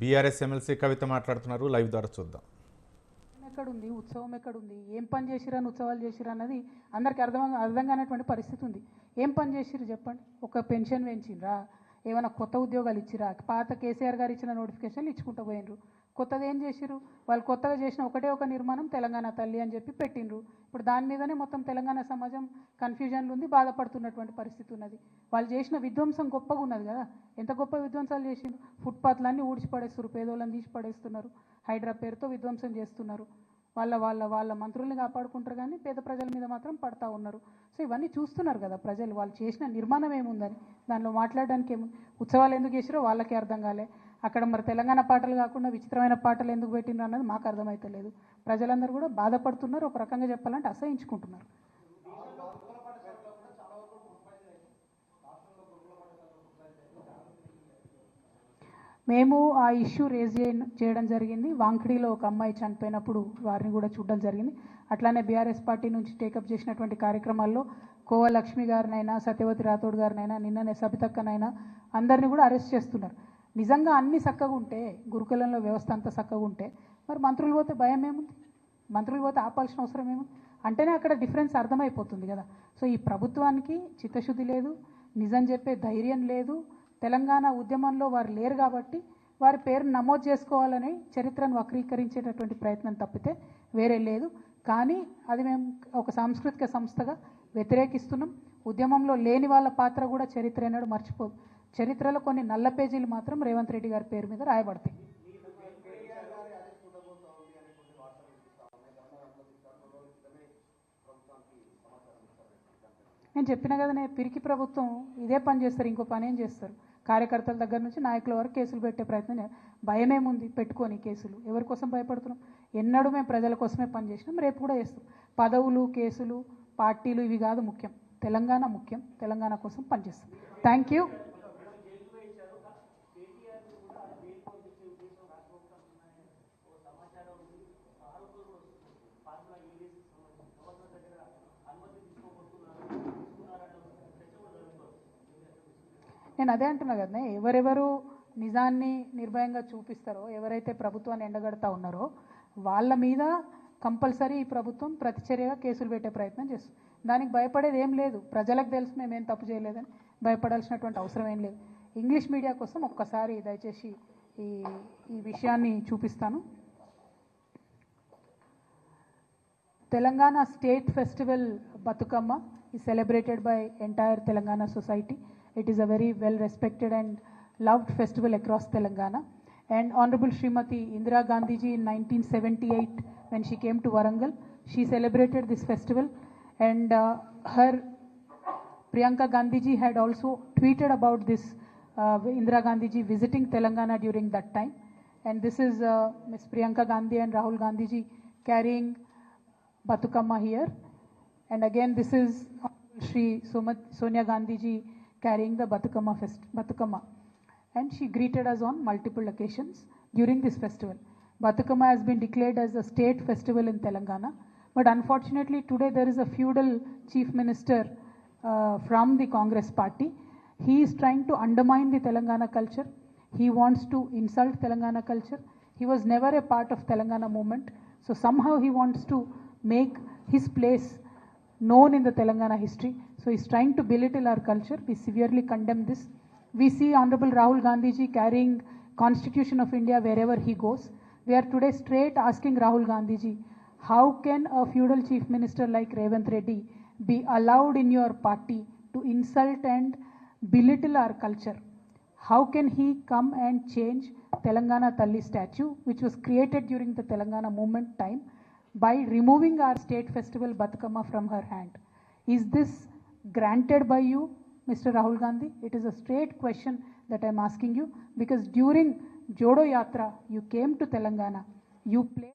BRS MLC కవిత మాట్లాడుతున్నారు. Live ద్వారా చూద్దాం. ఎక్కడుంది? ఉత్సవం ఎక్కడుంది? ఏం పని చేసిరని ఉత్సవాలు చేసిరా అన్నది అందరికీ అర్థం అర్థం కానటువంటి పరిస్థితి ఉంది. ఏం పని చేసిరు చెప్పండి? ఒక పెన్షన్ పెంచిండ్రా ఏమైనా కొత్త ఉద్యోగాలు ఇచ్చిరా పాత కేసీఆర్ గారు ఇచ్చిన నోటిఫికేషన్లు ఇచ్చుకుంటూ పోయినరు. కొత్తది ఏం చేసిరు వాళ్ళు కొత్తగా చేసిన ఒకటే ఒక నిర్మాణం తెలంగాణ తల్లి అని చెప్పి పెట్టిండ్రు. ఇప్పుడు దాని మీదనే మొత్తం తెలంగాణ సమాజం కన్ఫ్యూజన్లు ఉంది బాధపడుతున్నటువంటి పరిస్థితి ఉన్నది. వాళ్ళు చేసిన విధ్వంసం గొప్పగా ఉన్నది కదా? ఎంత గొప్ప విధ్వంసాలు చేసిండ్రు? ఫుట్పాత్లన్నీ ఊడ్చిపడేస్తున్నారు పేదోళ్ళని తీసి పడేస్తున్నారు హైడ్రా పేరుతో విధ్వంసం చేస్తున్నారు. వాళ్ళ వాళ్ళ వాళ్ళ మంత్రుల్ని కాపాడుకుంటారు కానీ పేద ప్రజల మీద మాత్రం పడతా ఉన్నారు. సో ఇవన్నీ చూస్తున్నారు కదా ప్రజలు. వాళ్ళు చేసిన నిర్మాణం ఏముందని? దానిలో మాట్లాడడానికి ఏముంది ఉత్సవాలు ఎందుకు చేసిరో వాళ్ళకే అర్థం కాలే. అక్కడ మరి తెలంగాణ పాటలు కాకుండా విచిత్రమైన పాటలు ఎందుకు పెట్టిండ్రు అన్నది మాకు అర్థమైతలేదు. ప్రజలందరూ కూడా బాధపడుతున్నారు ఒక రకంగా చెప్పాలంటే అసహించుకుంటున్నారు. మేము ఆ ఇష్యూ రేజ్ చేయడం జరిగింది. వాంఖడిలో ఒక అమ్మాయి చనిపోయినప్పుడు వారిని కూడా చూడడం జరిగింది. అట్లానే బీఆర్ఎస్ పార్టీ నుంచి టేకప్ చేసినటువంటి కార్యక్రమాల్లో కోవ లక్ష్మి గారినైనా సత్యవతి రాథోడ్ గారినైనా నిన్ననే సబితక్కనైనా అందరినీ కూడా అరెస్ట్ చేస్తున్నారు. నిజంగా అన్ని చక్కగా ఉంటే గురుకులంలో వ్యవస్థ అంతా చక్కగా ఉంటే మరి మంత్రులు పోతే భయం ఏముంది? మంత్రులు పోతే ఆపాల్సిన అవసరం ఏముంది? అంటేనే అక్కడ డిఫరెన్స్ అర్థమైపోతుంది కదా. సో ఈ ప్రభుత్వానికి చిత్తశుద్ధి లేదు నిజం చెప్పే ధైర్యం లేదు తెలంగాణ ఉద్యమంలో వారు లేరు కాబట్టి వారి పేరు నమోదు చేసుకోవాలని చరిత్రను వక్రీకరించేటటువంటి ప్రయత్నం తప్పితే వేరే లేదు. కానీ అది మేము ఒక సాంస్కృతిక సంస్థగా వ్యతిరేకిస్తున్నాం. ఉద్యమంలో లేని వాళ్ళ పాత్ర కూడా చరిత్ర అన్నాడు మర్చిపోదు. చరిత్రలో కొన్ని నల్ల పేజీలు మాత్రం రేవంత్ రెడ్డి గారి పేరు మీద రాయబడతాయి. నేను చెప్పిన కదనే పిరికి ప్రభుత్వం ఇదే పని చేస్తారు ఇంకో పని ఏం చేస్తారు? కార్యకర్తల దగ్గర నుంచి నాయకుల వరకు కేసులు పెట్టే ప్రయత్నం చే- భయమేముంది పెట్టుకొని కేసులు? ఎవరి కోసం భయపడుతున్నాం? ఎన్నడూ మేము ప్రజల కోసమే పనిచేసినాం రేపు కూడా చేస్తాం. పదవులు కేసులు పార్టీలు ఇవి కాదు ముఖ్యం. తెలంగాణ ముఖ్యం. తెలంగాణ కోసం పనిచేస్తాం థ్యాంక్ యూ నేను అదే అంటున్నా కదా ఎవరెవరు నిజాన్ని నిర్భయంగా చూపిస్తారో ఎవరైతే ప్రభుత్వాన్ని ఎండగడతా ఉన్నారో వాళ్ళ మీద కంపల్సరీ ఈ ప్రభుత్వం ప్రతిచర్యగా కేసులు పెట్టే ప్రయత్నం చేస్తుంది. దానికి భయపడేది ఏం లేదు. ప్రజలకు తెలుసు మేమేం తప్పు చేయలేదని భయపడాల్సినటువంటి అవసరం ఏం లేదు. ఇంగ్లీష్ మీడియా కోసం ఒక్కసారి దయచేసి ఈ ఈ విషయాన్ని చూపిస్తాను. Telangana state festival Bathukamma is celebrated by entire Telangana society. It is a very well respected and loved festival across Telangana. And Honorable Srimati Indira Gandhi ji in 1978, when she came to Warangal, she celebrated this festival. And uh, her Priyanka Gandhi ji had also tweeted about this uh, Indira Gandhi ji visiting Telangana during that time. And this is uh, Ms. Priyanka Gandhi and Rahul Gandhi ji carrying Batukama here. And again, this is Somat, Sonia Gandhi ji carrying the Batukama fest, Batukama. And she greeted us on multiple occasions during this festival. Batukama has been declared as a state festival in Telangana. But unfortunately, today there is a feudal chief minister uh, from the Congress party. He is trying to undermine the Telangana culture. He wants to insult Telangana culture. He was never a part of Telangana movement. So somehow he wants to make his place known in the Telangana history. So he's trying to belittle our culture. We severely condemn this. We see Honorable Rahul Gandhi ji carrying Constitution of India wherever he goes. We are today straight asking Rahul Gandhi ji, how can a feudal chief minister like Revanth Reddy be allowed in your party to insult and belittle our culture? How can he come and change Telangana Talli statue, which was created during the Telangana movement time, by removing our state festival Batukama from her hand? Is this granted by you, Mr. Rahul Gandhi? It is a straight question that I'm asking you because during Jodo Yatra, you came to Telangana, you played.